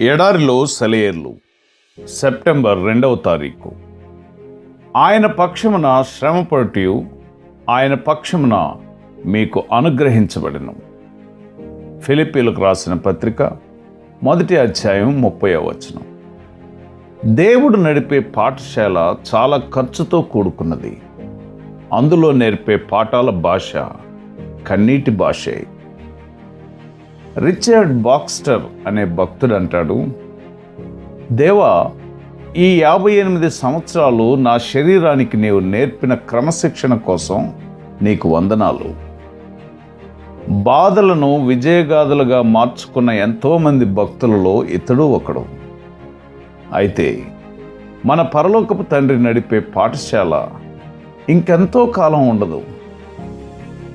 ఎడారిలో సెలయేర్లు. సెప్టెంబర్ రెండవ తారీఖు. ఆయన పక్షమున శ్రమపడుటి ఆయన పక్షమున మీకు అనుగ్రహించబడను. ఫిలిపీలకు రాసిన పత్రిక మొదటి అధ్యాయం ముప్పై వచనం. దేవుడు నడిపే పాఠశాల చాలా ఖర్చుతో కూడుకున్నది. అందులో నేర్పే పాఠాల భాష కన్నీటి భాషే. రిచర్డ్ బాక్స్టర్ అనే భక్తుడు అంటాడు దేవా ఈ యాభై ఎనిమిది సంవత్సరాలు నా శరీరానికి నీవు నేర్పిన క్రమశిక్షణ కోసం నీకు వందనాలు. బాధలను విజయగాథలుగా మార్చుకున్న ఎంతోమంది భక్తులలో ఇతడు ఒకడు. అయితే మన పరలోకపు తండ్రి నడిపే పాఠశాల ఇంకెంతో కాలం ఉండదు.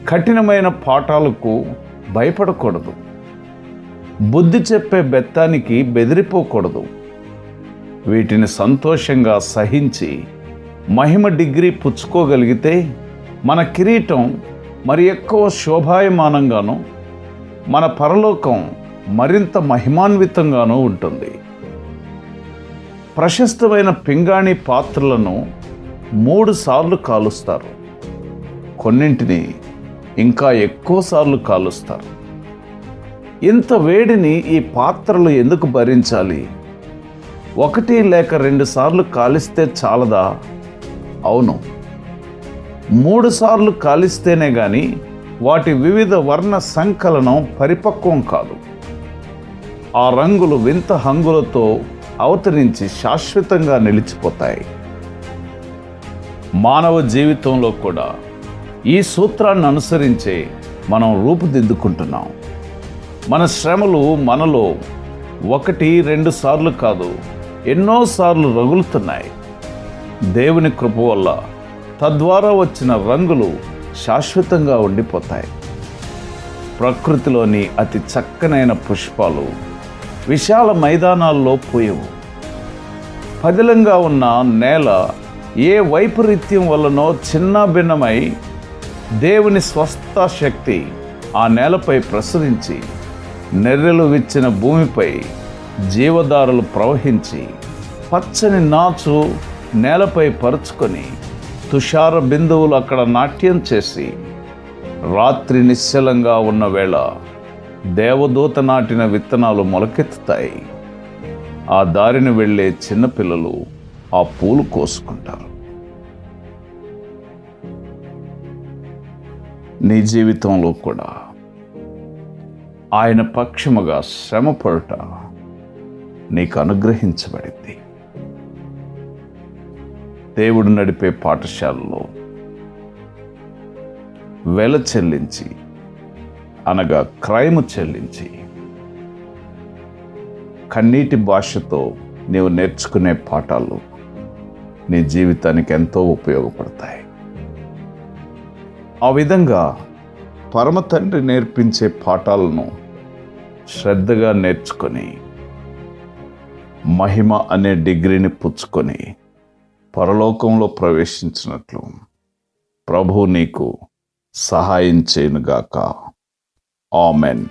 కఠినమైన పాఠాలకు భయపడకూడదు. బుద్ధి చెప్పే బెత్తానికి బెదిరిపోకూడదు. వీటిని సంతోషంగా సహించి మహిమ డిగ్రీ పుచ్చుకోగలిగితే మన కిరీటం మరి ఎక్కువ శోభాయమానంగాను మన పరలోకం మరింత మహిమాన్వితంగానూ ఉంటుంది. ప్రశస్తమైన పింగాణి పాత్రలను మూడు సార్లు కాలుస్తారు. కొన్నింటిని ఇంకా ఎక్కువ సార్లు కాలుస్తారు. ఇంత వేడిని ఈ పాత్రలు ఎందుకు భరించాలి? ఒకటి లేక రెండు సార్లు కాలిస్తే చాలదా? అవును. మూడు సార్లు కాలిస్తేనే కానీ వాటి వివిధ వర్ణ సంకలనం పరిపక్వం కాదు. ఆ రంగులు వింత హంగులతో అవతరించి శాశ్వతంగా నిలిచిపోతాయి. మానవ జీవితంలో కూడా ఈ సూత్రాన్ని అనుసరించే మనం రూపుదిద్దుకుంటున్నాం. మన శ్రమలు మనలో ఒకటి రెండు సార్లు కాదు ఎన్నోసార్లు రగులుతున్నాయి. దేవుని కృప వల్ల తద్వారా వచ్చిన రంగులు శాశ్వతంగా ఉండిపోతాయి. ప్రకృతిలోని అతి చక్కనైన పుష్పాలు విశాల మైదానాల్లో పోయవు. పదిలంగా ఉన్న నేల ఏ వైపరీత్యం వల్లనో చిన్న భిన్నమై దేవుని స్వస్థ శక్తి ఆ నేలపై ప్రసరించి నెర్రెలు విచ్చిన భూమిపై జీవదారులు ప్రవహించి పచ్చని నాచు నేలపై పరుచుకొని తుషార బిందువులు అక్కడ నాట్యం చేసి రాత్రి నిశ్చలంగా ఉన్న వేళ దేవదూత నాటిన విత్తనాలు మొలకెత్తుతాయి. ఆ దారిని వెళ్ళే చిన్నపిల్లలు ఆ పూలు కోసుకుంటారు. నీ జీవితంలో కూడా ఆయన పక్షముగా శ్రమపడుట నీకు అనుగ్రహించబడింది. దేవుడు నడిపే పాఠశాలలో వెల చెల్లించి అనగా క్రైము చెల్లించి కన్నీటి భాషతో నీవు నేర్చుకునే పాఠాలు నీ జీవితానికి ఎంతో ఉపయోగపడతాయి. ఆ విధంగా పరమ తండ్రి నేర్పించే పాఠాలను శ్రద్ధగా నేర్చుకొని మహిమ అనే డిగ్రీని పుచ్చుకొని పరలోకంలో ప్రవేశించినట్లు ప్రభు నీకు సహాయం చేయనుగాక. ఆమెన్.